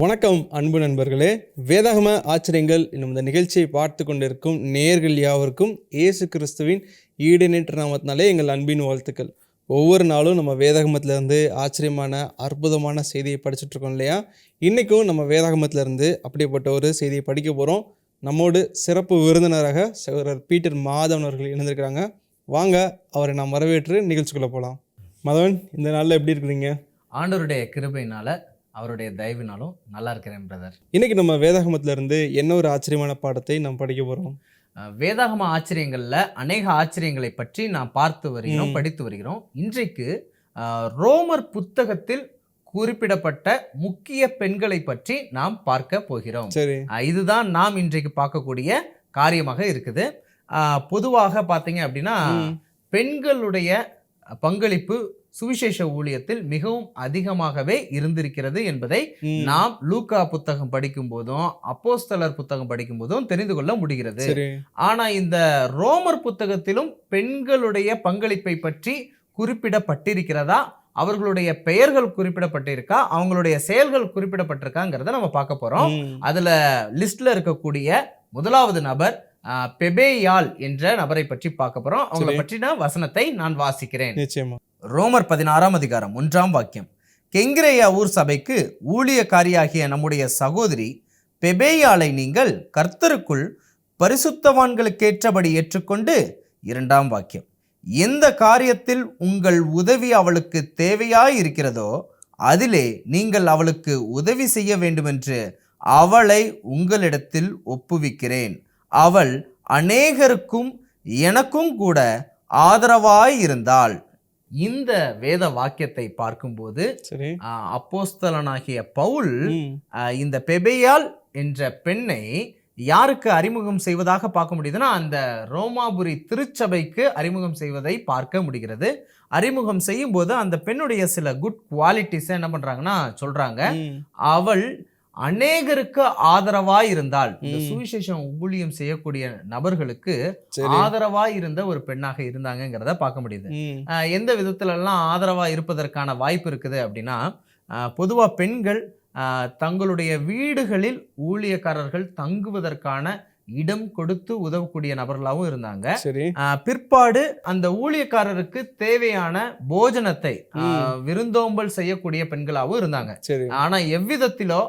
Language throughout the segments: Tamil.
வணக்கம் அன்பு நண்பர்களே. வேதாகம ஆச்சரியங்கள் என்னும் இந்த நிகழ்ச்சியை பார்த்து கொண்டிருக்கும் நேர்கள் யாவருக்கும் இயேசு கிறிஸ்துவின் ஈடுநேற்ற நாமத்தினாலே எங்கள் அன்பின் வாழ்த்துக்கள். ஒவ்வொரு நாளும் நம்ம வேதாகமத்திலேருந்து ஆச்சரியமான அற்புதமான செய்தியை படிச்சுட்ருக்கோம் இல்லையா? இன்றைக்கும் நம்ம வேதாகமத்திலேருந்து அப்படிப்பட்ட ஒரு செய்தியை படிக்க போகிறோம் நம்மோடு சிறப்பு விருந்தினராக சகோதரர் பீட்டர் மாதவன் அவர்கள் இணைந்திருக்கிறாங்க. வாங்க அவரை நாம் வரவேற்று நிகழ்ச்சிக்குள்ளே போகலாம் மதவன் இந்த நாளில் எப்படி இருக்கிறீங்க? ஆண்டவருடைய கிருபையினால் அவருடைய தயவினாலும் நல்லா இருக்கிறேன் பிரதர் இன்னைக்கு நம்ம வேதாகமத்துல இருந்து என்ன ஒரு ஆச்சரியமான பாடத்தை நாம் படிக்க போகிறோம் வேதாகம ஆச்சரியங்கள்ல அநேக ஆச்சரியங்களை பற்றி நாம் பார்த்து வருகிறோம். படித்து வருகிறோம். இன்றைக்கு ரோமர் புத்தகத்தில் குறிப்பிடப்பட்ட முக்கிய பெண்களை பற்றி நாம் பார்க்க போகிறோம். இதுதான் நாம் இன்றைக்கு பார்க்கக்கூடிய காரியமாக இருக்குது. பொதுவாக பார்த்தீங்க அப்படின்னா. பெண்களுடைய பங்களிப்பு சுவிசேஷ ஊழியத்தில் மிகவும் அதிகமாகவே இருந்திருக்கிறது என்பதை. நாம் லூக்கா புத்தகம் படிக்கும் போதும் அப்போஸ்தலர் புத்தகம் படிக்கும் போதும் தெரிந்து கொள்ள முடிகிறது. ஆனா இந்த ரோமர் புத்தகத்திலும் பெண்களுடைய பங்களிப்பை பற்றி குறிப்பிடப்பட்டிருக்கிறதா? அவர்களுடைய பெயர்கள் குறிப்பிடப்பட்டிருக்கா? அவங்களுடைய செயல்கள் குறிப்பிடப்பட்டிருக்காங்கிறத நம்ம பார்க்க போறோம். அதுல லிஸ்ட்ல இருக்கக்கூடிய முதலாவது நபர் பெபேயால் என்ற நபரை பற்றி பார்க்க போறோம். அவங்களை. பற்றின வசனத்தை நான் வாசிக்கிறேன். நிச்சயமா. ரோமர் பதினாறாம் அதிகாரம் ஒன்றாம் வாக்கியம். கெங்கிரேயா ஊர் சபைக்கு ஊழியக்காரியாகிய நம்முடைய சகோதரி பெபேயாலை நீங்கள் கர்த்தருக்குள் பரிசுத்தவான்களுக்கேற்றபடி ஏற்றுக்கொண்டு இரண்டாம் வாக்கியம். எந்த காரியத்தில் உங்கள் உதவி அவளுக்கு தேவையாய் இருக்கிறதோ அதிலே நீங்கள் அவளுக்கு உதவி செய்ய வேண்டுமென்று அவளை உங்களிடத்தில் ஒப்புவிக்கிறேன். அவள் அநேகருக்கும் எனக்கும் கூட ஆதரவாய் இருந்தாள் இந்த வேத வாக்கியத்தை பார்க்கும்போது அப்போஸ்தலனாகிய பவுல் இந்த பெபேயால் என்ற பெண்ணை யாருக்கு அறிமுகம் செய்வதாக பார்க்க முடியுதுன்னா அந்த ரோமாபுரி திருச்சபைக்கு அறிமுகம் செய்வதை பார்க்க முடிகிறது. அறிமுகம் செய்யும் போது அந்த பெண்ணுடைய சில குட் குவாலிட்டிஸ் என்ன பண்றாங்கன்னா சொல்றாங்க. அவள் அநேகருக்கு இந்த ம். சுவிசேஷம் ஊழியம் செய்யக்கூடிய நபர்களுக்கு சரி. ஆதரவாய் இருந்த ஒரு பெண்ணாக இருந்தாங்கங்கிறத பார்க்க முடியுது. எந்த விதத்துல எல்லாம் ஆதரவா இருப்பதற்கான வாய்ப்பு இருக்குது அப்படின்னா பொதுவா பெண்கள் தங்களுடைய வீடுகளில் ஊழியக்காரர்கள் தங்குவதற்கான இடம் கொடுத்து உதவக்கூடிய நபர்களாகவும் இருந்தாங்க. பிற்பாடு அந்த ஊழியக்காரருக்கு தேவையான போஜனத்தை விருந்தோம்பல் செய்யக்கூடிய பெண்களாகவும் இருந்தாங்க. ஆனா எவ்விதத்திலோ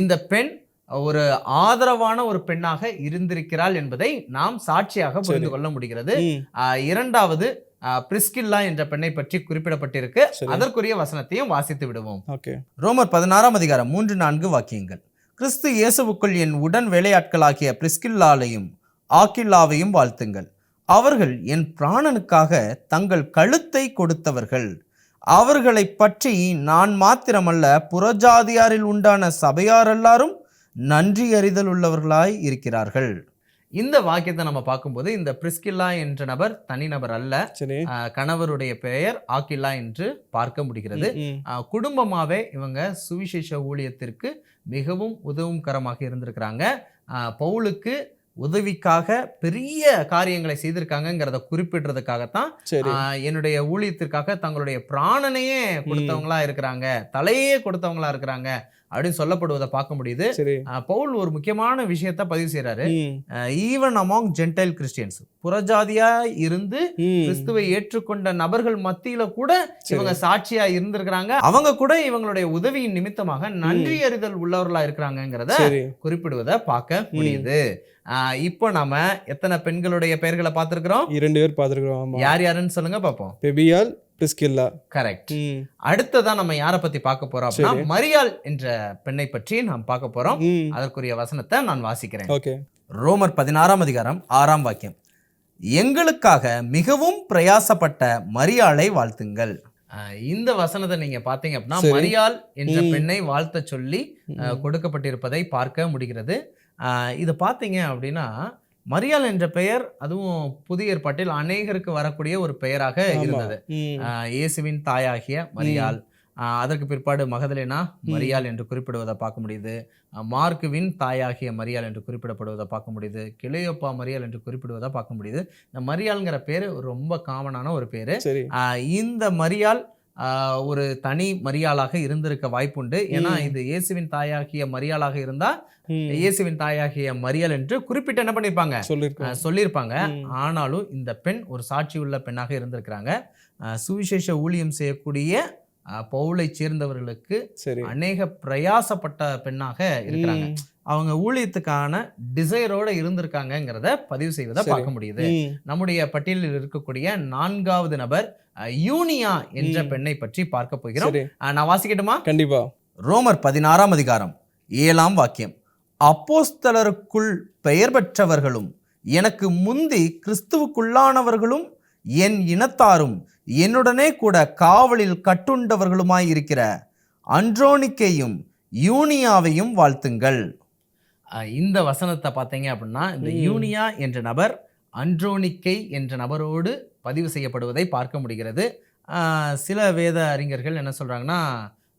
இந்த பெண் ஒரு ஆதரவான ஒரு பெண்ணாக இருந்திருக்கிறாள் என்பதை நாம் சாட்சியாக புரிந்து. கொள்ள முடிகிறது. இரண்டாவது பிரிஸ்கில்லா என்ற பெண்ணை பற்றி குறிப்பிடப்பட்டிருக்கு. அதற்குரிய வசனத்தையும் வாசித்து விடுவோம். ஓகே. ரோமர் பதினாறாம் அதிகாரம் மூன்று நான்கு வாக்கியங்கள். கிறிஸ்து இயேசுவுக்குள் என் உடன் வேலையாட்களாகிய பிரிஸ்கில்லாலையும் ஆக்கில்லாவையும் வாழ்த்துங்கள். அவர்கள் என் பிராணனுக்காக தங்கள் கழுத்தை கொடுத்தவர்கள். அவர்களை பற்றி நான் மாத்திரமல்ல புறஜாதியாரில் உண்டான சபையார் எல்லாரும் நன்றி அறிதல் உள்ளவர்களாய் இருக்கிறார்கள். இந்த வாக்கியத்தை நம்ம பார்க்கும்போது இந்த பிரிஸ்கில்லா என்ற நபர் தனிநபர் அல்ல. சரி. ஆஹ் கணவருடைய பெயர் ஆக்கில்லா என்று பார்க்க முடிகிறது. குடும்பமாவே இவங்க சுவிசேஷ ஊழியத்திற்கு மிகவும் உதவும் கரமாக இருந்திருக்கிறாங்க. ஆஹ் பவுலுக்கு உதவிக்காக பெரிய காரியங்களை செய்திருக்காங்கங்கிறத குறிப்பிடுறதுக்காகத்தான் என்னுடைய ஊழியத்திற்காக தங்களுடைய பிராணனையே கொடுத்தவங்களா இருக்கிறாங்க தலையே கொடுத்தவங்களா இருக்கிறாங்க. அப்படின்னு சொல்லப்படுவதை பார்க்க முடியுது. பவுல் ஒரு முக்கியமான விஷயத்த பதிவு செய்றாரு. ம். ஈவன் அமாங் ஜென்டைல் கிறிஸ்டியன்ஸ் புறஜாதியா இருந்து. கிறிஸ்துவை ஏற்றுக்கொண்ட நபர்கள் மத்தியில கூட. இவங்க சாட்சியா இருந்திருக்கிறாங்க. அவங்க கூட இவங்களுடைய உதவியின் நிமித்தமாக நன்றி அறிதல் உள்ளவர்களா இருக்கிறாங்கிறத குறிப்பிடுவதை பார்க்க முடியுது. ஆஹ் இப்போ நாம எத்தனை பெண்களுடைய பெயர்களை பார்த்திருக்கிறோம்? இரண்டு பேர் பார்த்துருக்குறோம். யார் யாருன்னு சொல்லுங்க பார்ப்போம். பெபியால் பிரிஸ்கில்லா. கரெக்ட் அடுத்ததா நம்ம யாரை பத்தி பார்க்க போறோம் அப்படின்னா. மரியாள் என்ற பெண்ணை பற்றி நாம் பார்க்க போறோம். அதற்குரிய வசனத்தை நான் வாசிக்கிறேன். ஓகே. ரோமர் பதினாறாம் அதிகாரம் ஆறாம் வாக்கியம். எங்களுக்காக மிகவும் பிரயாசப்பட்ட மரியாளை வாழ்த்துங்கள். இந்த வசனத்தை நீங்க பாத்தீங்க அப்படின்னா. மரியாள் என்ற. பெண்ணை வாழ்த்த சொல்லி. கொடுக்கப்பட்டிருப்பதை பார்க்க முடிகிறது. இதை பார்த்தீங்க அப்படின்னா மரியாள் என்ற பெயர் அதுவும் புதிய ஏற்பாட்டில் அநேகருக்கு வரக்கூடிய ஒரு பெயராக. இருந்தது. இயேசுவின் தாயாகிய மரியாள். ஆஹ் அதற்கு பிற்பாடு மகதலேனா மரியாள் என்று குறிப்பிடுவதை பார்க்க முடியுது. மார்க்குவின் தாயாகிய மரியாள் என்று குறிப்பிடப்படுவதை பார்க்க முடியுது. கிளையோப்பா மரியாள் என்று குறிப்பிடுவதை பார்க்க முடியுது. இந்த மரியாள்ங்கிற பேர் ரொம்ப காமனான ஒரு பேர். இந்த மரியாள் ஒரு தனி மரியாளாக இருந்திருக்க வாய்ப்புண்டு ஏன்னா. இது இயேசுவின் தாயாகிய மரியாளாக இருந்தா. இயேசுவின் தாயாகிய மரியாள் என்று குறிப்பிட்டு என்ன ஆஹ், சொல்லியிருப்பாங்க. ஆனாலும் இந்த பெண் ஒரு சாட்சி உள்ள பெண்ணாக இருந்திருக்கிறாங்க சுவிசேஷ ஊழியம் செய்யக்கூடிய பவுலை சேர்ந்தவர்களுக்கு சரி அநேக பிரயாசப்பட்ட பெண்ணாக இருக்கிறாங்க. அவங்க ஊழியத்துக்கான டிசைரோட இருந்திருக்காங்கங்கிறத பதிவு செய்வதை. பார்க்க முடியுது. நம்முடைய பட்டியலில் இருக்கக்கூடிய நான்காவது நபர் யூனியா என்ற. பெண்ணை பற்றி பார்க்க போகிறோம். நான் வாசிக்கட்டுமா? கண்டிப்பா. ரோமர் பதினாறாம் அதிகாரம் ஏழாம் வாக்கியம். அப்போஸ்தலருக்குள் பெயர் பெற்றவர்களும் எனக்கு முந்தி கிறிஸ்துவுக்குள்ளானவர்களும் என் இனத்தாரும் என்னுடனே கூட காவலில் கட்டுண்டவர்களுமாய் இருக்கிற அன்ட்ரோனிக்கையும் யூனியாவையும் வாழ்த்துங்கள். இந்த வசனத்தை பார்த்தீங்க அப்படின்னா இந்த. யூனியா என்ற நபர் அன்ட்ரோனிக்கை என்ற நபரோடு பதிவு செய்யப்படுவதை பார்க்க முடிகிறது. சில வேத அறிஞர்கள் என்ன சொல்றாங்கன்னா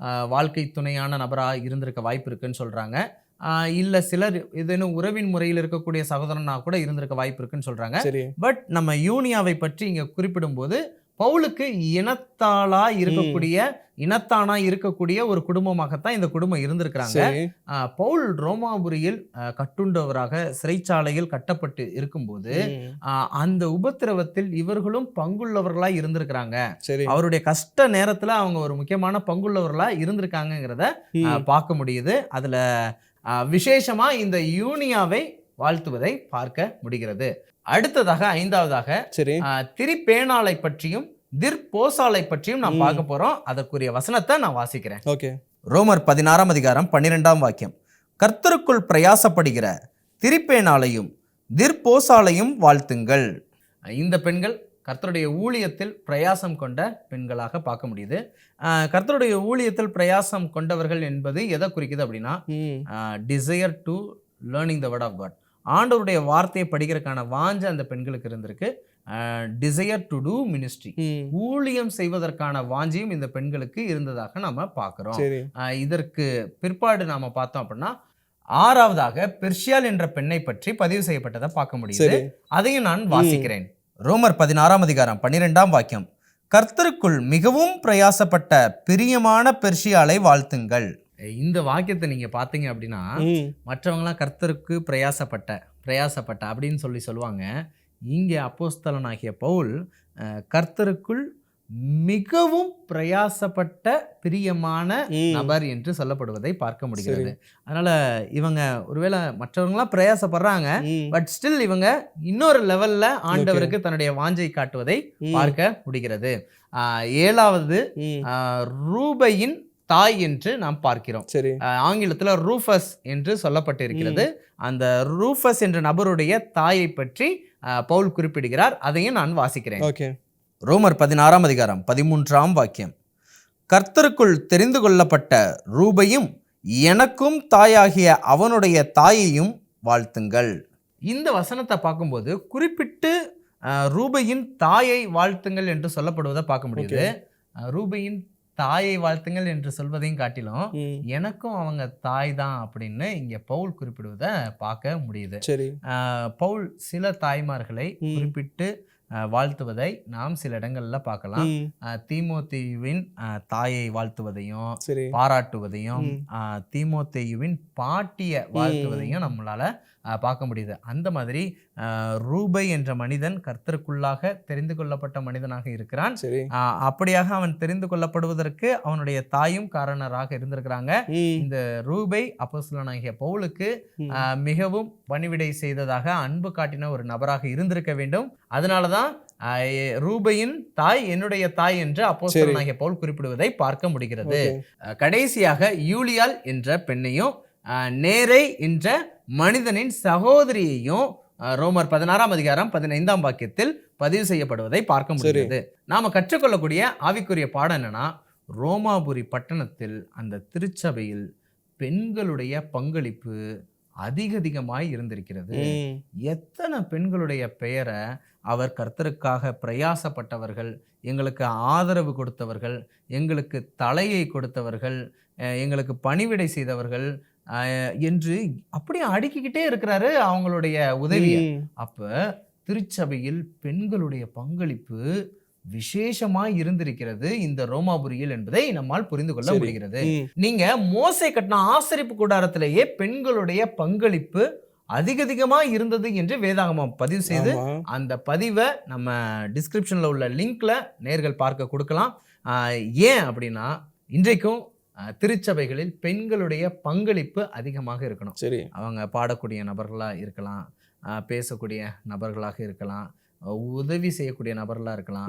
அஹ், வாழ்க்கை துணையான நபராக இருந்திருக்க வாய்ப்பு இருக்குன்னு சொல்றாங்க. அஹ், இல்ல சிலர் ஏதேனும் உறவின் முறையில் இருக்கக்கூடிய சகோதரனா கூட இருந்திருக்க வாய்ப்பு இருக்குன்னு சொல்றாங்க. சரி. பட் நம்ம யூனியாவை பற்றி இங்க குறிப்பிடும்போது பவுலுக்கு இனத்தாளா இருக்கக்கூடிய இனத்தானா இருக்கக்கூடிய ஒரு குடும்பமாகத்தான் இந்த குடும்பம் இருந்திருக்கிறாங்க. பவுல் ரோமாபுரியில் கட்டுண்டவராக சிறைச்சாலையில் கட்டப்பட்டு இருக்கும்போது அந்த உபத்திரவத்தில் இவர்களும் பங்குள்ளவர்களா இருந்திருக்கிறாங்க. அவருடைய கஷ்ட நேரத்துல அவங்க ஒரு முக்கியமான பங்குள்ளவர்களா. ஆஹ் பார்க்க முடியுது. அதுல விசேஷமா இந்த யூனியாவை வாழ்த்துவதை பார்க்க முடிகிறது. அடுத்ததாக ஐந்தாவதாக சரி. திரிபேனாலை பற்றியும் திர்போசாலை பற்றியும் நாம். பார்க்க போறோம். அதற்குரிய வசனத்தை நான் வாசிக்கிறேன். ஓகே. ரோமர் பதினாறாம் அதிகாரம் பன்னிரெண்டாம் வாக்கியம். கர்த்தருக்குள் பிரயாசப்படுகிற திரிப்பேனாலையும் திர்போசாலையும் வாழ்த்துங்கள். இந்த பெண்கள் கர்த்தருடைய ஊழியத்தில் பிரயாசம் கொண்ட பெண்களாக பார்க்க முடியுது. கர்த்தருடைய ஊழியத்தில் பிரயாசம் கொண்டவர்கள் என்பது எதை குறிக்குது அப்படின்னா desire to learning the word of God ஆண்டவருடைய வார்த்தையை படிக்கிறதுக்கான வாஞ்ச அந்த பெண்களுக்கு இருந்திருக்கு. டிசையர் டு டூ மினிஸ்ட்ரி ஊழியம் செய்வதற்கான வாஞ்சியும் இந்த பெண்களுக்கு இருந்ததாக நாம பார்க்கிறோம். இதற்கு பிற்பாடு நாம பார்த்தோம் அப்படின்னா ஆறாவதாக பெர்ஷியால் என்ற பெண்ணை பற்றி பதிவு செய்யப்பட்டதை பார்க்க முடியுது. அதையும் நான் வாசிக்கிறேன். ரோமர் பதினாறாம் அதிகாரம் பன்னிரெண்டாம் வாக்கியம். கர்த்தருக்குள் மிகவும் பிரயாசப்பட்ட பிரியமான பெர்ஷியாலை வாழ்த்துங்கள். இந்த வாக்கியத்தை நீங்க பாத்தீங்க அப்படின்னா மற்றவங்களாம் கர்த்தருக்கு பிரயாசப்பட்ட பிரயாசப்பட்ட அப்படின்னு சொல்லி சொல்லுவாங்க. இங்கே அப்போஸ்தலனாகிய பவுல் கர்த்தருக்குள் மிகவும் பிரயாசப்பட்ட பிரியமான. நபர் என்று சொல்லப்படுவதை பார்க்க முடிகிறது. அதனால இவங்க ஒருவேளை மற்றவங்களாம் பிரயாசப்படுறாங்க. பட் ஸ்டில் இவங்க இன்னொரு லெவல்ல ஆண்டவருக்கு தன்னுடைய வாஞ்சை காட்டுவதை. பார்க்க முடிகிறது. ஏழாவது ரூபையின் தாய் என்று நாம் பார்க்கிறோம். சரி. ஆங்கிலத்துல ரூஃபஸ் என்று சொல்லப்பட்டிருக்கிறது. அந்த ரூஃபஸ் என்ற நபருடைய தாயை பற்றி பவுல் குறிப்பிடுகிறார். அதையும் நான் வாசிக்கிறேன். ஓகே. ரோமர் பதினாறாம் அதிகாரம் பதிமூன்றாம் வாக்கியம். கர்த்தருக்குள் தெரிந்து கொள்ளப்பட்ட ரூபையும் எனக்கும் தாயாகிய அவனுடைய தாயையும் வாழ்த்துங்கள். இந்த வசனத்தை பார்க்கும்போது குறிப்பிட்டு ரூபையின் தாயை வாழ்த்துங்கள் என்று சொல்லப்படுவதை பார்க்க முடியுது. ரூபையின் தாயை வாழ்த்துங்கள் என்று சொல்வதையும் காட்டிலும் எனக்கும் அவங்க தாய் தான் அப்படின்னு இங்க பவுல் குறிப்பிடுவதை பார்க்க முடியுது. பவுல் சில தாய்மார்களை. குறிப்பிட்டு வாழ்த்துவதை நாம் சில இடங்கள்ல பார்க்கலாம். தீமோத்தேயுவின் தாயை வாழ்த்துவதையும் பாராட்டுவதையும் தீமோத்தேயுவின் பாட்டிய வாழ்த்துவதையும் நம்மளால பார்க்க முடியுது. அந்த மாதிரி ரூபை என்ற மனிதன் கர்த்தருக்குள்ளாக தெரிந்து கொள்ளப்பட்ட மனிதனாக இருக்கிறான். அப்படியாக அவன் தெரிந்து கொள்ளப்படுவதற்கு அவனுடைய தாயும் காரணராக இருந்திருக்கிறாங்க. இந்த ரூபை அப்போஸ்தலனாகிய பவுலுக்கு மிகவும் பணிவிடை செய்ததாக அன்பு காட்டின ஒரு நபராக இருந்திருக்க வேண்டும். அதனாலதான் எ- ரூபையின் தாய் என்னுடைய தாய் என்று அப்போஸ்தலனாகிய பவுல் குறிப்பிடுவதை பார்க்க முடிகிறது. கடைசியாக யூலியால் என்ற பெண்ணையும் நேரை என்ற மனிதனின் சகோதரியையும் ரோமர் பதினாறாம் அதிகாரம் பதினைந்தாம் வாக்கியத்தில் பதிவு செய்யப்படுவதை பார்க்க முடிகிறது. நாம கற்றுக்கொள்ளக்கூடிய ஆவிக்குரிய பாடம் என்னன்னா ரோமாபுரி பட்டணத்தில் அந்த திருச்சபையில் பெண்களுடைய பங்களிப்பு அதிக அதிகமாய் இருந்திருக்கிறது எத்தனை பெண்களுடைய பெயரை அவர் கர்த்தருக்காக பிரயாசப்பட்டவர்கள் எங்களுக்கு ஆதரவு கொடுத்தவர்கள் எங்களுக்கு தலையை கொடுத்தவர்கள் எங்களுக்கு பணிவிடை செய்தவர்கள் என்று அப்படியே அடுக்கிக்கிட்டே இருக்கிறாரு அவங்களுடைய உதவியை ம். அப்ப திருச்சபையில் பெண்களுடைய பங்களிப்பு விசேஷமாய் இருந்திருக்கிறது இந்த ரோமாபுரியில் என்பதை நம்மால் புரிந்து கொள்ள. முடிகிறது நீங்க மோசை கட்டின ஆசரிப்பு கூடாரத்திலேயே பெண்களுடைய பங்களிப்பு அதிக அதிகமா இருந்தது என்று வேதாகமம் பதிவு செய்து. அந்த பதிவை நம்ம டிஸ்கிரிப்ஷனில் உள்ள லிங்க்ல நேர்கள் பார்க்க கொடுக்கலாம். ஏன் அப்படின்னா இன்றைக்கும் திருச்சபைகளில் பெண்களுடைய பங்களிப்பு அதிகமாக இருக்கணும். சரி. அவங்க பாடக்கூடிய நபர்களாக இருக்கலாம் பேசக்கூடிய நபர்களாக இருக்கலாம் உதவி செய்யக்கூடிய நபர்களாக இருக்கலாம்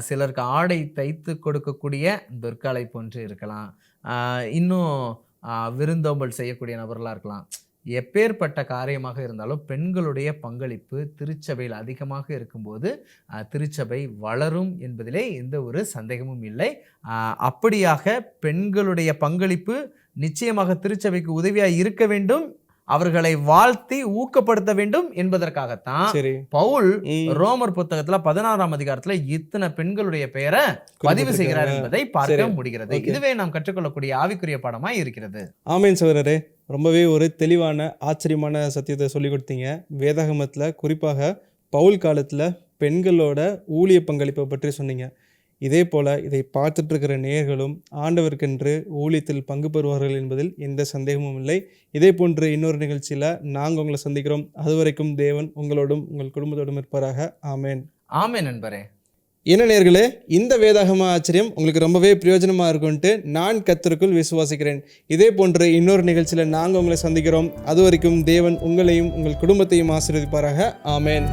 சிலருக்கு ஆடை தைத்து கொடுக்கக்கூடிய துர்காலை போன்று இருக்கலாம் ஆஹ் இன்னும் விருந்தோம்பல் செய்யக்கூடிய நபர்களாக இருக்கலாம். எப்பேற்பட்ட காரியமாக இருந்தாலும் பெண்களுடைய பங்களிப்பு திருச்சபையில் அதிகமாக இருக்கும்போது திருச்சபை வளரும் என்பதிலே எந்த ஒரு சந்தேகமும் இல்லை. அப்படியாக பெண்களுடைய பங்களிப்பு நிச்சயமாக திருச்சபைக்கு உதவியாக இருக்க வேண்டும். அவர்களை வாழ்த்தி ஊக்கப்படுத்த வேண்டும் என்பதற்காகத்தான் சரி. பவுல் ரோமர் புத்தகத்துல பதினாறாம் அதிகாரத்துல இத்தனை பெண்களுடைய பெயரை பதிவு செய்கிறார். என்பதை பார்க்க. முடிகிறது. இதுவே நாம் கற்றுக்கொள்ளக்கூடிய ஆவிக்குரிய பாடமாய் இருக்கிறது. ஆமேன் சகோதரரே. ரொம்பவே ஒரு தெளிவான ஆச்சரியமான சத்தியத்தை சொல்லி கொடுத்தீங்க. வேதாகமத்தில் குறிப்பாக பவுல் காலத்தில் பெண்களோட ஊழிய பங்களிப்பை பற்றி சொன்னீங்க. இதே போல் இதை பார்த்துட்டு இருக்கிற நேயர்களும் ஆண்டவருக்கென்று ஊழியத்தில் பங்கு பெறுவார்கள் என்பதில் எந்த சந்தேகமும் இல்லை. இதே போன்று இன்னொரு நிகழ்ச்சியில் நாங்கள் உங்களை சந்திக்கிறோம். அதுவரைக்கும் தேவன் உங்களோடும் உங்கள் குடும்பத்தோடும் இருப்பாராக. ஆமேன். ஆமே நண்பரே. என்ன நேர்களே இந்த வேதாகம ஆச்சரியம் உங்களுக்கு ரொம்பவே பிரயோஜனமாக இருக்கும்ட்டு நான் கத்தருக்குள் விசுவாசிக்கிறேன். இதே போன்ற இன்னொரு நிகழ்ச்சியில் நாங்கள் உங்களை சந்திக்கிறோம். அது வரைக்கும் தேவன் உங்களையும் உங்கள் குடும்பத்தையும் ஆசீர்வதிப்பாராக. ஆமேன்.